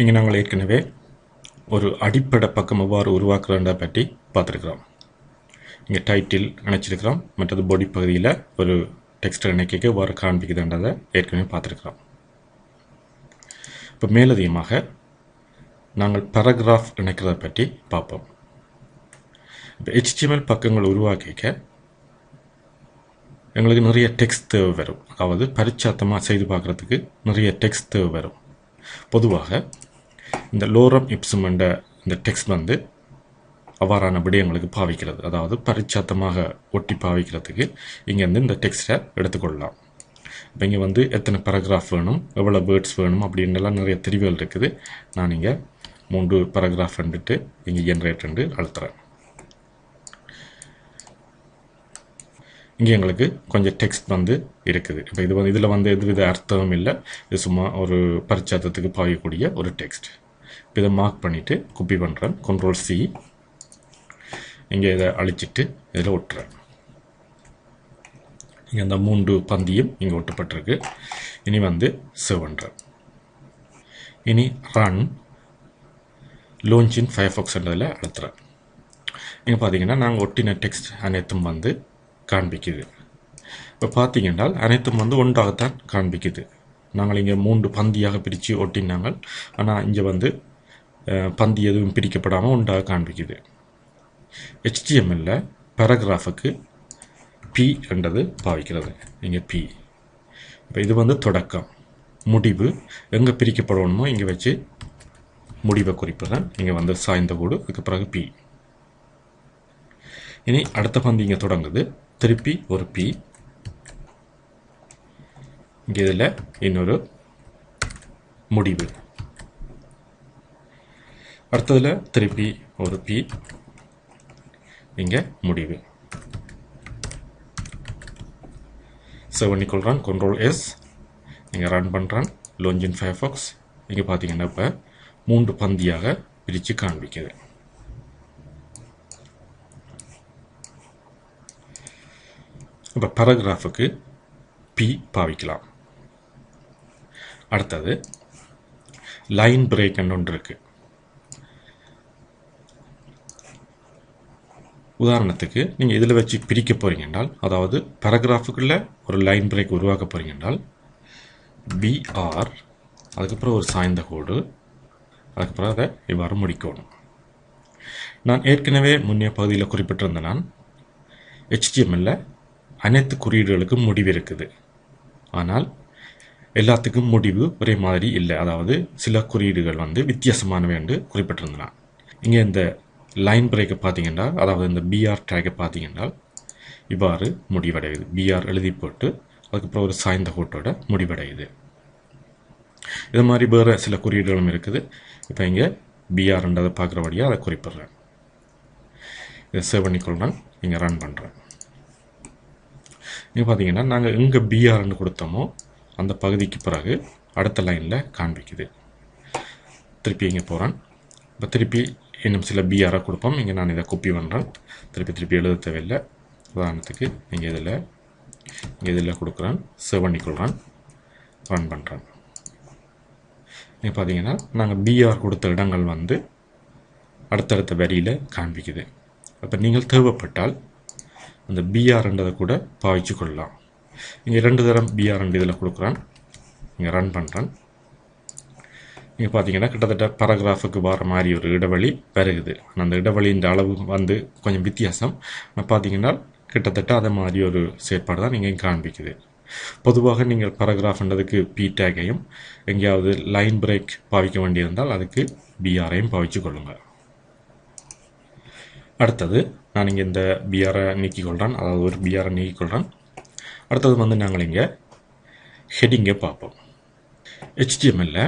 இங்கே நாங்கள் ஏற்கனவே ஒரு அடிப்படை பக்கம் எவ்வாறு உருவாக்குறதா பற்றி பார்த்துருக்குறோம். இங்கே டைட்டில் இணைச்சிருக்கிறோம் மற்றது பாடி பகுதியில் ஒரு டெக்ஸ்ட் இணைக்க எவ்வாறு காண்பிக்குதுன்றதை ஏற்கனவே பார்த்துருக்குறோம். இப்போ மேலதிகமாக நாங்கள் பேராகிராஃப் இணைக்கிறத பற்றி பார்ப்போம். இப்போ ஹெச்டிஎம்எல் பக்கங்கள் உருவாக்கிக்க எங்களுக்கு நிறைய டெக்ஸ்ட் தேவை வரும். அதாவது பரிச்சாத்தமாக செய்து பார்க்குறதுக்கு நிறைய டெக்ஸ்ட் தேவை வரும். பொதுவாக இந்த லோரம் இப்சம் என்ற இந்த டெக்ஸ்ட் வந்து அவ்வாறான விடயங்களுக்கு பாவிக்கிறது. அதாவது பரிச்சாத்தமாக ஒட்டி பாவிக்கிறதுக்கு இங்கேருந்து இந்த டெக்ஸ்ட்டை எடுத்துக்கொள்ளலாம். இப்போ இங்கே வந்து எத்தனை பேராகிராஃப் வேணும் எவ்வளோ வேர்ட்ஸ் வேணும் அப்படின்றலாம் நிறைய தெரிவுகள் இருக்குது. நான் இங்கே மூன்று பேராகிராஃப் வந்துட்டு இங்கே ஜென்ரேட் ரெண்டு அழுத்துறேன். இங்கே எங்களுக்கு கொஞ்சம் டெக்ஸ்ட் வந்து இருக்குது. இப்போ இது வந்து இதில் வந்து எதுவித அர்த்தமும் இல்லை. இது சும்மா ஒரு பரிச்சாத்தத்துக்கு பாயக்கூடிய ஒரு டெக்ஸ்ட் இப்போ இதை மார்க் பண்ணிவிட்டு குப்பி பண்ணுறேன் கண்ட்ரோல் சி இங்கே இதை அழிச்சிட்டு இதில் ஒட்டுறேன். இங்கே அந்த மூன்று பந்தியும் இங்கே ஒட்டப்பட்டிருக்கு. இனி வந்து சேவ் பண்ணுறேன் இனி ரன் லோஞ்சின் ஃபயர்ஃபாக்ஸ்ன்றதில் அழுத்துறேன். இங்கே பார்த்தீங்கன்னா நாங்கள் ஒட்டின டெக்ஸ்ட் அனைத்தும் வந்து காண்பிக்குது. இப்போ பார்த்தீங்கன்னா அனைத்தும் வந்து ஒன்றாகத்தான் காண்பிக்குது. நாங்கள் இங்கே மூன்று பந்தியாக பிரித்து ஒட்டினாங்க ஆனால் இங்கே வந்து பந்தி எதுவும் பிரிக்கப்படாமல் ஒன்றாக காண்பிக்குது ஹெச்டிஎம்எல்ல பேராகிராஃபுக்கு பி என்றது பாவிக்கிறது இங்கே பி இப்போ இது வந்து தொடக்கம் முடிவு எங்கே பிரிக்கப்படணுமோ இங்கே வச்சு முடிவை குறிப்பிடுறேன் இங்கே வந்து சாய்ந்த கூடு அதுக்கு பிறகு பி இனி அடுத்த பந்தி இங்கே தொடங்குது திருப்பி ஒரு பி இங்கே இதில் இன்னொரு முடிவு அடுத்ததில் திருப்பி ஒரு பி இங்கே முடிவு. சேவ் பண்ணிக்கொள்கிறான் கண்ட்ரோல் எஸ் இங்கே ரன் பண்ணுறான் லோஞ்சின் ஃபயர்ஃபாக்ஸ் இங்கே பார்த்தீங்கன்னா இப்போ மூன்று பந்தியாக பிரித்து காண்பிக்குது. இப்போ பேராகிராஃபுக்கு பி பாவிக்கலாம். அடுத்தது லைன் பிரேக் ஒன்று இருக்குது உதாரணத்துக்கு நீங்கள் இதில் வச்சு பிரிக்க போறீங்கன்றால் அதாவது பேராகிராஃபுக்குள்ளே ஒரு லைன் பிரேக் உருவாக்க போறீங்கன்றால் பிஆர் அதுக்கப்புறம் ஒரு சாய்ந்த கோடு அதுக்கப்புறம் அதை இவ்வாறு முடிக்கணும். நான் ஏற்கனவே முன்னைய பகுதியில் குறிப்பிட்டிருந்த நான் ஹெச்டிஎம்எல்ல அனைத்து குறியீடுகளுக்கும் முடிவு இருக்குது. ஆனால் எல்லாத்துக்கும் முடிவு ஒரே மாதிரி இல்லை. அதாவது சில குறியீடுகள் வந்து வித்தியாசமானவை என்று குறிப்பிட்டிருந்தான் இங்கே இந்த லைன் பிரேக்கை பார்த்தீங்கன்னா அதாவது இந்த பிஆர் டேக்கை பார்த்தீங்கன்னா இவ்வாறு முடிவடையுது. பிஆர் எழுதி போட்டு அதுக்கப்புறம் ஒரு சாய்ந்த கோட்டோட முடிவடையுது. இது மாதிரி வேறு சில குறியீடுகளும் இருக்குது. இப்போ இங்கே பிஆர்ன்றதை பார்க்குறபடியாக அதை குறிப்பிடுறேன். இதை சேவ் பண்ணிக்கொள்றேன் இங்கே ரன் பண்ணுறேன் இங்கே பார்த்தீங்கன்னா நாங்கள் எங்கே பிஆர்னு கொடுத்தோமோ அந்த பகுதிக்கு பிறகு அடுத்த லைனில் காண்பிக்குது. திருப்பி இங்கே போகிறேன் இப்போ திருப்பி இன்னும் சில பிஆரை கொடுப்போம். இங்கே நான் இதை கொப்பி பண்ணுறேன் திருப்பி திருப்பி எழுத தேவையில்லை. உதாரணத்துக்கு இங்கே இதில் இங்கே இதில் கொடுக்குறேன். சேவ் பண்ணிக்கொள்கிறேன் ரன் பண்ணுறேன் இங்கே பார்த்தீங்கன்னா நாங்கள் பிஆர் கொடுத்த இடங்கள் வந்து அடுத்தடுத்த வரியில் காண்பிக்குது. அப்போ நீங்கள் தேவைப்பட்டால் அந்த பிஆர்ன்றதை கூட பாய்ச்சி கொள்ளலாம் இங்கே ரெண்டு தரம் பிஆர்ன்ற இதில் கொடுக்குறான். இங்கே ரன் பண்ணுறேன் இங்கே பார்த்தீங்கன்னா கிட்டத்தட்ட பரகிராஃபுக்கு வர மாதிரி ஒரு இடைவெளி வருகுது. அந்த இடைவெளின்ற அளவு வந்து கொஞ்சம் வித்தியாசம். ஆனால் பார்த்தீங்கன்னா கிட்டத்தட்ட அதை மாதிரி ஒரு செயற்பாடு தான் நீங்கள் காண்பிக்குது. பொதுவாக நீங்கள் பராகிராஃப்ன்றதுக்கு பி டேக்கையும் எங்கேயாவது லைன் பிரேக் பாவிக்க வேண்டியிருந்தால் அதுக்கு பிஆரையும் பாவிச்சு கொள்ளுங்கள் அடுத்தது நான் இங்கே இந்த பிஆரை நீக்கிக்கொள்கிறேன் அதாவது ஒரு பிஆரை நீக்கிக்கொள்கிறேன் அடுத்தது வந்து நாங்கள் இங்கே ஹெட்டிங்கை பார்ப்போம். ஹெச்டிஎம்எல்ல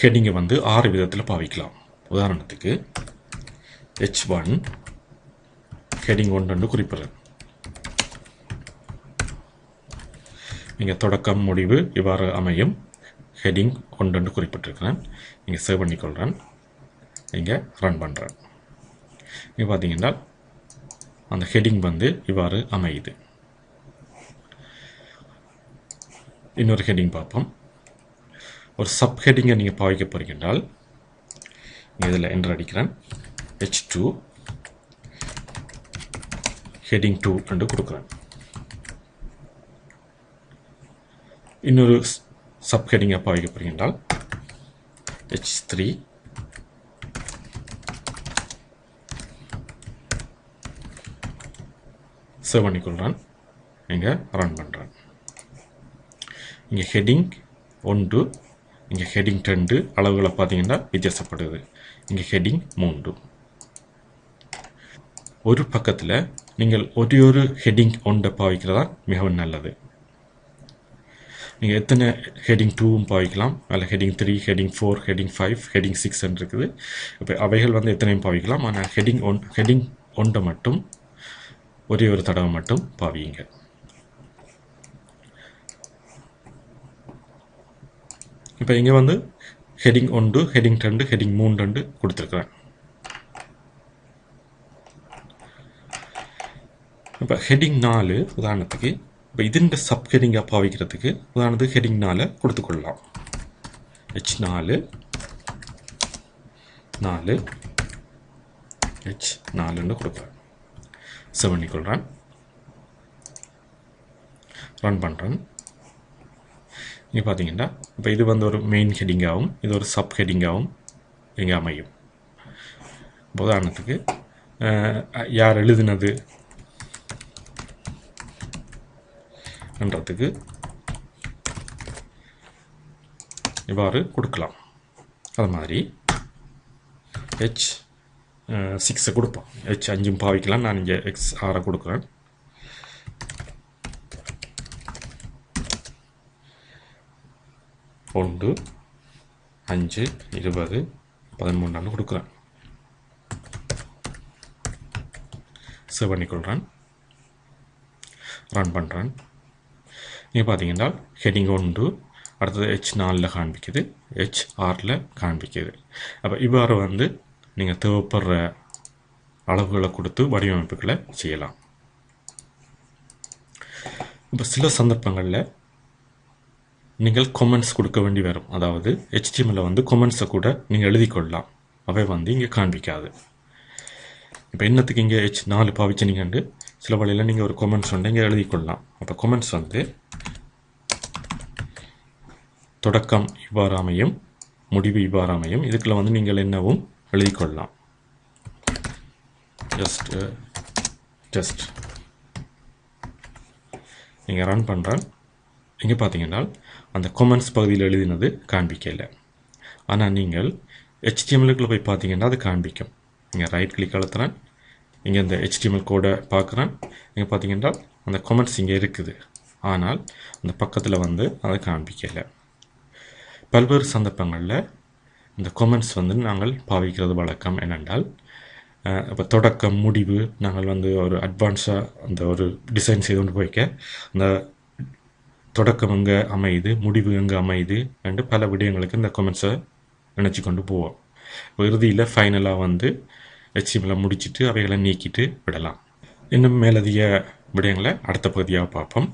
ஹெட்டிங்கை வந்து ஆறு விதத்தில் பாவிக்கலாம். உதாரணத்துக்கு ஹெச் ஒன் ஹெட்டிங் ஒன்று குறிப்பிடுறேன் இங்கே தொடக்கம் முடிவு இவ்வாறு அமையும். ஹெட்டிங் ஒன்று குறிப்பிட்டிருக்கிறேன். இங்கே சேவ் பண்ணிக்கொள்கிறேன் இங்கே ரன் பண்ணுறேன் இங்கே பார்த்தீங்கன்னா அந்த ஹெட்டிங் வந்து இவ்வாறு அமையுது. இன்னொரு ஹெட்டிங் பார்ப்போம். ஒரு சப் ஹெட்டிங்கை நீங்கள் பாவிக்க போறீங்கன்றால் இதில் என்டர் அடிக்கிறேன். ஹெச் டூ ஹெட்டிங் டூ என்று கொடுக்குறேன். இன்னொரு சப் ஹெட்டிங் அப்போ வைக்க ஹெச் த்ரீ சேவ் பண்ணிக்கொள்கிறேன். இங்கே ரன் பண்ணுறேன் இங்கே ஹெட்டிங் ஒன்று இங்கே ஹெட்டிங் ரெண்டு அளவுகளை பார்த்தீங்கன்னா வித்தியாசப்படுது. இங்கே ஹெட்டிங் மூன்று. ஒரு பக்கத்தில் நீங்கள் ஒரே ஒரு ஹெட்டிங் ஒன்றை பாவிக்கிறதா மிகவும் நல்லது. நீங்கள் எத்தனை ஹெட்டிங் டூவும் பாவிக்கலாம். அதில் heading three heading four heading five heading six இருக்குது. இப்போ அவைகள் வந்து எத்தனையும் பாவிக்கலாம். ஆனால் ஹெட்டிங் ஒன் ஹெட்டிங் ஒன்றை மட்டும் ஒரே ஒரு தடவை மட்டும் பாவியுங்க இப்போ இங்கே வந்து ஹெட்டிங் ஒன்று ஹெட்டிங் ரெண்டு ஹெட்டிங் மூணு ரெண்டு கொடுத்துருக்குறேன். இப்போ ஹெட்டிங் நாலு உதாரணத்துக்கு இப்போ இதுன்ற சப் ஹெட்டிங்காக பாவிக்கிறதுக்கு உதாரணத்துக்கு ஹெட்டிங் நாலு கொடுத்துக்கொள்ளலாம் ஹெச் நாலு நாலு ஹெச் நாலுன்னு கொடுக்குறேன். செவன் கொள்கிறேன் ரன் பண்ணுறேன் இங்கே பார்த்தீங்கன்னா இப்போ இது வந்து ஒரு மெயின் ஹெட்டிங்காகவும் இது ஒரு சப் ஹெட்டிங்காகவும் இங்கே அமையும். உதாரணத்துக்கு யார் எழுதினது என்றதுக்கு இவ்வாறு கொடுக்கலாம். அது மாதிரி ஹெச் சிக்ஸை கொடுப்போம். ஹெச் அஞ்சும் பாவிக்கலாம் நான் இங்கே எக்ஸ் ஆறை கொடுக்குறேன். ஒன்று அஞ்சு இருபது பதிமூணான்னு கொடுக்குறேன். சேவ் பண்ணிக்கொள்கிறேன் ரன் பண்ணுறேன் நீங்கள் பார்த்தீங்கன்னா ஹெட்டிங் ஒன்று அடுத்தது ஹெச் நாலில் காண்பிக்குது. ஹெச் ஆறில் காண்பிக்குது. அப்போ இவ்வாறு வந்து நீங்கள் தேவைப்படுற அளவுகளை கொடுத்து வடிவமைப்புகளை செய்யலாம். இப்போ சில சந்தர்ப்பங்களில் நீங்கள் கொமெண்ட்ஸ் கொடுக்க வேண்டி வரும். அதாவது ஹெச்டிஎம்மில் வந்து கொமெண்ட்ஸை கூட நீங்கள் எழுதி கொள்ளலாம் அவை வந்து இங்கே காண்பிக்காது. இப்போ என்னத்துக்கு இங்கே ஹெச் நாலு பாவிச்சினீங்கண்டு? சில வழியில் நீங்கள் ஒரு கொமெண்ட்ஸ் வந்து இங்கே எழுதி கொள்ளலாம் அப்போ கொமெண்ட்ஸ் வந்து தொடக்கம் இவ்வாறு அமையும் முடிவு இவ்வாறு அமையும். இதுக்குள்ள வந்து நீங்கள் என்னவும் எழுதி கொள்ளலாம் ஜஸ்ட் ஜஸ்ட் uh, நீங்கள் ரன் பண்ணுறேன் இங்கே பார்த்தீங்கன்னா அந்த கொமெண்ட்ஸ் பகுதியில் எழுதினது காண்பிக்கல ஆனால் நீங்கள் ஹெச்டிஎம்எலுக்குள்ளே போய் பார்த்தீங்கன்னா அது காண்பிக்கும். இங்கே ரைட் கிளிக் அழுத்துறேன் இங்கே இந்த ஹெச்டிஎம்எல் கோடை பார்க்குறேன் இங்கே பார்த்தீங்கன்னா அந்த கொமெண்ட்ஸ் இங்கே இருக்குது. ஆனால் அந்த பக்கத்தில் வந்து அதை காண்பிக்கலை. பல்வேறு சந்தர்ப்பங்களில் இந்த கொமெண்ட்ஸ் வந்து நாங்கள் பாவிக்கிறது வழக்கம் என்னென்றால் இப்போ தொடக்கம் முடிவு நாங்கள் வந்து ஒரு அட்வான்ஸாக அந்த ஒரு டிசைன் செய்து கொண்டு போய்க்க அந்த தொடக்கம் எங்கே அமையுது முடிவு எங்கே அமையுது என்று பல விடயங்களுக்கு இந்த கொமெண்ட்ஸை நினச்சி கொண்டு போவோம். இப்போ இறுதியில் ஃபைனலாக வந்து ஹெச்டிஎம்மில் முடிச்சுட்டு அவைகளை நீக்கிட்டு விடலாம். இன்னும் மேலதிக விடயங்களை அடுத்த பகுதியாக பார்ப்போம்.